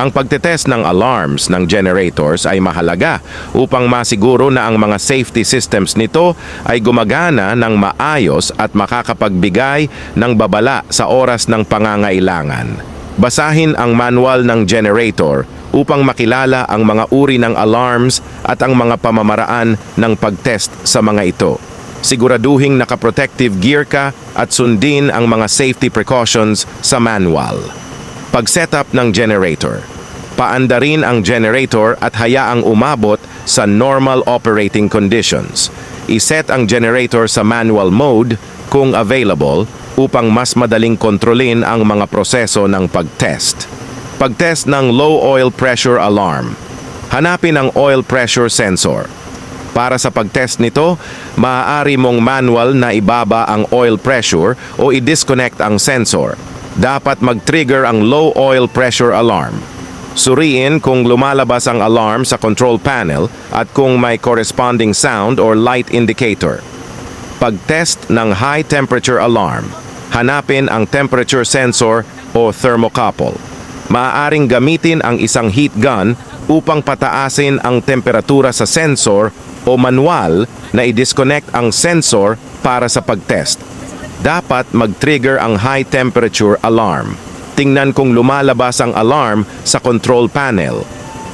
Ang pagtetest ng alarms ng generators ay mahalaga upang masiguro na ang mga safety systems nito ay gumagana ng maayos at makakapagbigay ng babala sa oras ng pangangailangan. Basahin ang manual ng generator upang makilala ang mga uri ng alarms at ang mga pamamaraan ng pagtest sa mga ito. Siguraduhing nakaprotective gear ka at sundin ang mga safety precautions sa manual. Pag-setup ng generator. Paandarin ang generator at hayaang umabot sa normal operating conditions. Iset ang generator sa manual mode kung available upang mas madaling kontrolin ang mga proseso ng pag-test. Pag-test ng low oil pressure alarm. Hanapin ang oil pressure sensor. Para sa pag-test nito, maaari mong manual na ibaba ang oil pressure o i-disconnect ang sensor. Dapat mag-trigger ang low oil pressure alarm. Suriin kung lumalabas ang alarm sa control panel at kung may corresponding sound or light indicator. Pag-test ng high temperature alarm, hanapin ang temperature sensor o thermocouple. Maaaring gamitin ang isang heat gun upang pataasin ang temperatura sa sensor o manual na i-disconnect ang sensor para sa pag-test. Dapat mag-trigger ang high temperature alarm. Tingnan kung lumalabas ang alarm sa control panel.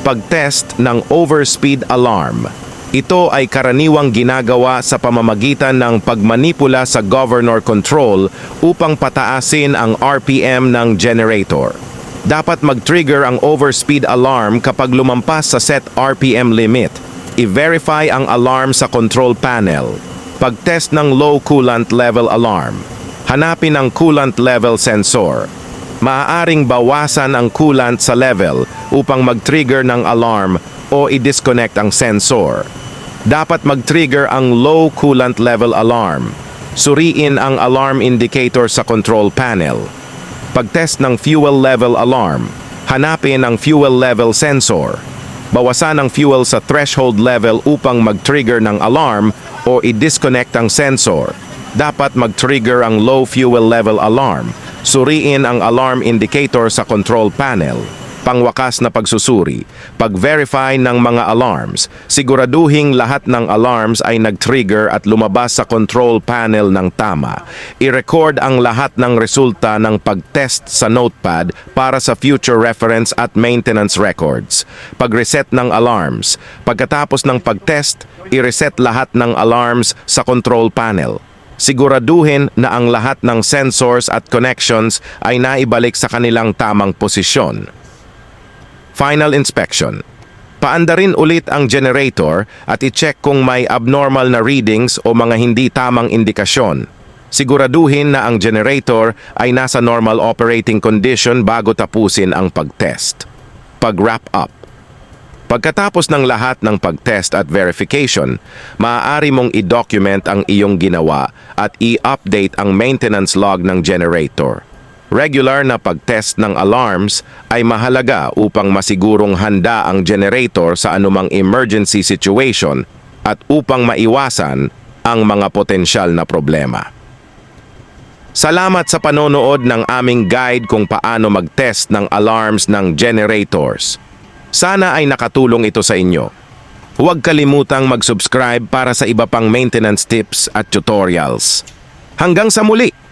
Pag-test ng overspeed alarm. Ito ay karaniwang ginagawa sa pamamagitan ng pagmanipula sa governor control upang pataasin ang RPM ng generator. Dapat mag-trigger ang overspeed alarm kapag lumampas sa set RPM limit. I-verify ang alarm sa control panel. Pag-test ng low coolant level alarm. Hanapin ang coolant level sensor. Maaaring bawasan ang coolant sa level upang mag-trigger ng alarm o i-disconnect ang sensor. Dapat mag-trigger ang low coolant level alarm. Suriin ang alarm indicator sa control panel. Pag-test ng fuel level alarm, hanapin ang fuel level sensor. Bawasan ang fuel sa threshold level upang mag-trigger ng alarm o i-disconnect ang sensor. Dapat mag-trigger ang low fuel level alarm. Suriin ang alarm indicator sa control panel. Pangwakas na pagsusuri, pag-verify ng mga alarms, siguraduhing lahat ng alarms ay nag-trigger at lumabas sa control panel ng tama. I-record ang lahat ng resulta ng pag-test sa notepad para sa future reference at maintenance records. Pag-reset ng alarms, pagkatapos ng pag-test, i-reset lahat ng alarms sa control panel. Siguraduhin na ang lahat ng sensors at connections ay naibalik sa kanilang tamang posisyon. Final inspection. Paandarin ulit ang generator at i-check kung may abnormal na readings o mga hindi tamang indikasyon. Siguraduhin na ang generator ay nasa normal operating condition bago tapusin ang pag-test. Pag-wrap up. Pagkatapos ng lahat ng pag-test at verification, maaari mong i-document ang iyong ginawa at i-update ang maintenance log ng generator. Regular na pag-test ng alarms ay mahalaga upang masigurong handa ang generator sa anumang emergency situation at upang maiwasan ang mga potensyal na problema. Salamat sa panonood ng aming guide kung paano mag-test ng alarms ng generators. Sana ay nakatulong ito sa inyo. Huwag kalimutang mag-subscribe para sa iba pang maintenance tips at tutorials. Hanggang sa muli!